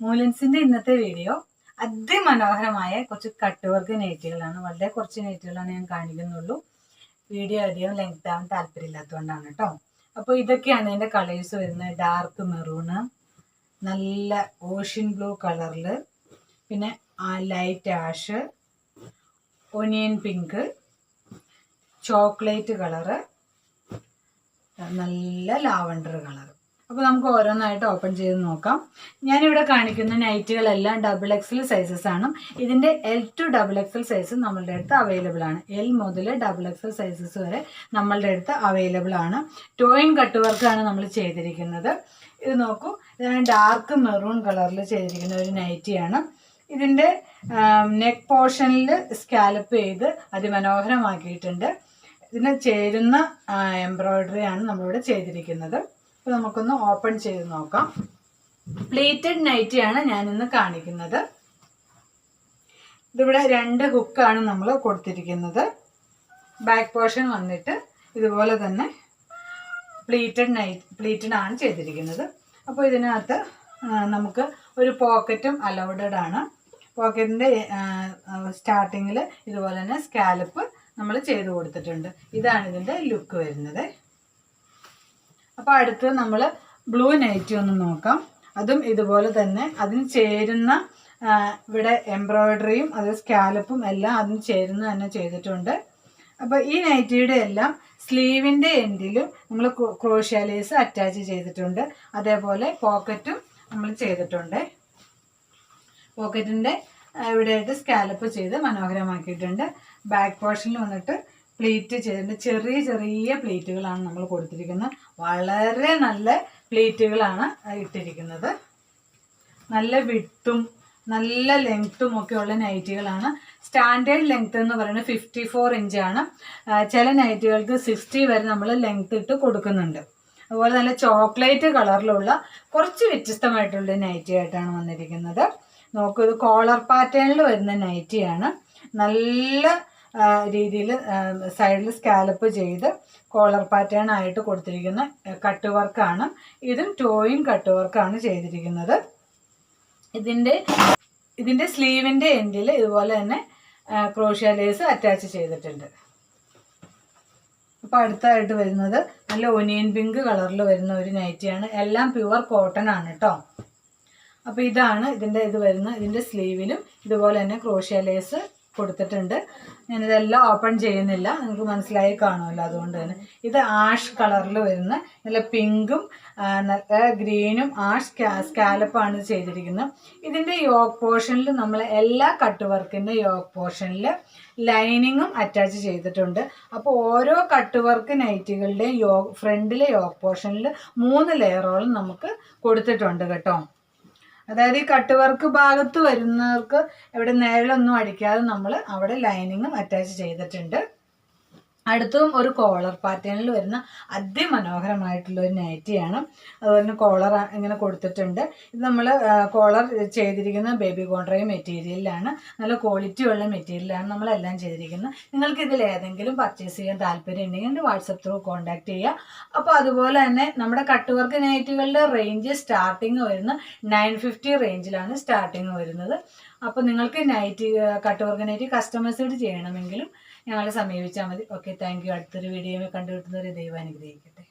മൂലൻസിന്റെ ഇന്നത്തെ വീഡിയോ അതിമനോഹരമായ കുറച്ച് കട്ട് വർക്ക് നെയ്റ്റുകളാണ്. വളരെ കുറച്ച് നെയ്റ്റുകളാണ് ഞാൻ കാണിക്കുന്നുള്ളൂ. വീഡിയോ അധികം ലെങ്ത് ആവാൻ താല്പര്യമില്ലാത്തതുകൊണ്ടാണ് കേട്ടോ. അപ്പോൾ ഇതൊക്കെയാണ് എന്റെ കളേഴ്സ് വരുന്നത്. ഡാർക്ക് മെറൂണ് നല്ല ഓഷ്യൻ ബ്ലൂ കളറിൽ പിന്നെ light ash onion pink chocolate colour നല്ല ലാവണ്ടർ കളർ അപ്പോൾ നമുക്ക് ഓരോന്നായിട്ട് ഓപ്പൺ ചെയ്ത് നോക്കാം. ഞാനിവിടെ കാണിക്കുന്ന നൈറ്റുകളെല്ലാം ഡബിൾ എക്സൽ സൈസസ് ആണ്. ഇതിന്റെ L to double XL size നമ്മളുടെ അടുത്ത് അവൈലബിൾ ആണ്. എൽ മുതൽ ഡബിൾ എക്സൽ സൈസസ് വരെ നമ്മളുടെ അടുത്ത് അവൈലബിൾ ആണ്. ടോയിൻ കട്ട് വർക്കാണ് നമ്മൾ ചെയ്തിരിക്കുന്നത്. ഇത് നോക്കൂ. ഇതാണ് ഡാർക്ക് മെറൂൺ കളറിൽ ചെയ്തിരിക്കുന്ന ഒരു നൈറ്റിയാണ് ഇതിന്റെ നെക്ക് പോർഷനിൽ സ്കാലപ്പ് ചെയ്ത് അതിമനോഹരമാക്കിയിട്ടുണ്ട്. ഇതിന് ചേരുന്ന എംബ്രോയിഡറി ആണ് നമ്മളിവിടെ ചെയ്തിരിക്കുന്നത്. അപ്പോൾ നമുക്കൊന്ന് ഓപ്പൺ ചെയ്ത് നോക്കാം. പ്ലേറ്റഡ് നൈറ്റിയാണ് ഞാനിന്ന് കാണിക്കുന്നത്. ഇതിവിടെ രണ്ട് ഹുക്കാണ് നമ്മൾ കൊടുത്തിരിക്കുന്നത്. ബാക്ക് പോർഷൻ വന്നിട്ട് ഇതുപോലെ തന്നെ പ്ലീറ്റഡ് നൈറ്റ് പ്ലീറ്റഡ് ആണ് ചെയ്തിരിക്കുന്നത്. അപ്പോൾ ഇതിനകത്ത് നമുക്ക് ഒരു പോക്കറ്റും അലൗഡഡ് ആണ്. പോക്കറ്റിന്റെ സ്റ്റാർട്ടിങ്ങിൽ ഇതുപോലെ തന്നെ സ്കാലപ്പ് നമ്മൾ ചെയ്ത് കൊടുത്തിട്ടുണ്ട്. ഇതാണ് ഇതിന്റെ ലുക്ക് വരുന്നത്. അപ്പോൾ അടുത്ത് നമ്മൾ ബ്ലൂ നൈറ്റി ഒന്ന് നോക്കാം. അതും ഇതുപോലെ തന്നെ അതിന് ചേരുന്ന ഇവിടെ എംബ്രോയ്ഡറിയും അത് സ്കാലപ്പും എല്ലാം അതിന് ചേരുന്ന തന്നെ ചെയ്തിട്ടുണ്ട്. അപ്പോൾ ഈ നൈറ്റിയുടെ എല്ലാം സ്ലീവിന്റെ എൻഡിലും നമ്മൾ ക്രോഷ്യാലേസ് അറ്റാച്ച് ചെയ്തിട്ടുണ്ട്. അതേപോലെ പോക്കറ്റും നമ്മൾ ചെയ്തിട്ടുണ്ട്. പോക്കറ്റിന്റെ ഇവിടെയായിട്ട് സ്കാലപ്പ് ചെയ്ത് മനോഹരമാക്കിയിട്ടുണ്ട്. ബാക്ക് പോർഷനിൽ വന്നിട്ട് പ്ലേറ്റ് ചെയ്യുന്ന ചെറിയ ചെറിയ പ്ലേറ്റുകളാണ് നമ്മൾ കൊടുത്തിരിക്കുന്നത്. വളരെ നല്ല പ്ലേറ്റുകളാണ് ഇട്ടിരിക്കുന്നത്. നല്ല വിട്ടും നല്ല ലെങ്ത്തും ഒക്കെയുള്ള നൈറ്റികളാണ്. സ്റ്റാൻഡേർഡ് ലെങ്ത് എന്ന് പറയുന്നത് ഫിഫ്റ്റി ഫോർ ഇഞ്ചാണ് ചില നൈറ്റുകൾക്ക് സിക്സ്റ്റി വരെ നമ്മൾ ലെങ്ത് ഇട്ട് കൊടുക്കുന്നുണ്ട്. അതുപോലെ നല്ല ചോക്ലേറ്റ് കളറിലുള്ള കുറച്ച് വ്യത്യസ്തമായിട്ടുള്ള നൈറ്റി ആയിട്ടാണ് വന്നിരിക്കുന്നത്. നോക്കൂ ഇത് കോളർ പാറ്റേണിൽ വരുന്ന നൈറ്റിയാണ്. നല്ല രീതിയിൽ സൈഡിൽ സ്കാലപ്പ് ചെയ്ത് കോളർ പാറ്റേൺ ആയിട്ട് കൊടുത്തിരിക്കുന്ന കട്ട് വർക്കാണ്. ഇതും ടോയും കട്ട് വർക്കാണ് ചെയ്തിരിക്കുന്നത്. ഇതിന്റെ ഇതിന്റെ സ്ലീവിന്റെ എൻഡിൽ ഇതുപോലെ തന്നെ ക്രോഷ്യ അറ്റാച്ച് ചെയ്തിട്ടുണ്ട്. അപ്പോൾ അടുത്തായിട്ട് വരുന്നത് നല്ല ഒനിയൻ പിങ്ക് കളറിൽ വരുന്ന ഒരു നൈറ്റിയാണ്. എല്ലാം പ്യുവർ കോട്ടൺ ആണ് കേട്ടോ അപ്പോൾ ഇതാണ് ഇതിന്റെ ഇത് വരുന്ന ഇതിന്റെ സ്ലീവിലും ഇതുപോലെ തന്നെ ക്രോഷ്യ കൊടുത്തിട്ടുണ്ട്. ഞാനിതെല്ലാം ഓപ്പൺ ചെയ്യുന്നില്ല. നിങ്ങൾക്ക് മനസ്സിലായി കാണുമല്ലോ അതുകൊണ്ട് തന്നെ. ഇത് ആഷ് കളറിൽ വരുന്ന നല്ല പിങ്കും നല്ല ഗ്രീനും ആഷ് സ്കാലപ്പാണ് ചെയ്തിരിക്കുന്നത്. ഇതിന്റെ യോക്ക് പോർഷനിൽ നമ്മൾ എല്ലാ കട്ട് വർക്കിന്റെ യോക്ക് പോർഷനിൽ ലൈനിങ്ങും അറ്റാച്ച് ചെയ്തിട്ടുണ്ട്. അപ്പോൾ ഓരോ കട്ട് വർക്ക് നൈറ്റുകളുടെയും യോ ഫ്രണ്ടിലെ യോക്ക് പോർഷനിൽ മൂന്ന് ലെയറോളം നമുക്ക് കൊടുത്തിട്ടുണ്ട് കേട്ടോ. അതായത് ഈ കട്ട് വർക്ക് ഭാഗത്ത് വരുന്നവർക്ക് ഇവിടെ നിഴലൊന്നും അടിക്കാതെ നമ്മൾ അവിടെ ലൈനിങ്ങും അറ്റാച്ച് ചെയ്തിട്ടുണ്ട്. അടുത്തും ഒരു കോളർ പാറ്റേണിൽ വരുന്ന അതിമനോഹരമായിട്ടുള്ള ഒരു നൈറ്റിയാണ് അതുപോലെ തന്നെ കോളർ ഇങ്ങനെ കൊടുത്തിട്ടുണ്ട്. ഇത് നമ്മൾ കോളർ ചെയ്തിരിക്കുന്ന ബേബി കോൺട്രൈ മെറ്റീരിയലിലാണ് നല്ല ക്വാളിറ്റി ഉള്ള മെറ്റീരിയലാണ് നമ്മളെല്ലാം ചെയ്തിരിക്കുന്നത്. നിങ്ങൾക്ക് ഇതിൽ ഏതെങ്കിലും പർച്ചേസ് ചെയ്യാൻ താല്പര്യം ഉണ്ടെങ്കിൽ വാട്സപ്പ് ത്രൂ കോൺടാക്ട് ചെയ്യുക. അപ്പോൾ അതുപോലെ തന്നെ നമ്മുടെ കട്ട് വർക്ക് നൈറ്റുകളുടെ റേഞ്ച് സ്റ്റാർട്ടിങ് വരുന്ന നയൻ ഫിഫ്റ്റി റേഞ്ചിലാണ് സ്റ്റാർട്ടിങ് വരുന്നത്. അപ്പോൾ നിങ്ങൾക്ക് നൈറ്റ് കട്ട് വർക്ക് നൈറ്റ് കസ്റ്റമേഴ്സോട് ചെയ്യണമെങ്കിലും ഞങ്ങളെ സമീപിച്ചാൽ മതി. ഓക്കെ താങ്ക് യു അടുത്തൊരു വീഡിയോ കണ്ടുകിട്ടുന്നവരെ ദൈവം അനുഗ്രഹിക്കട്ടെ.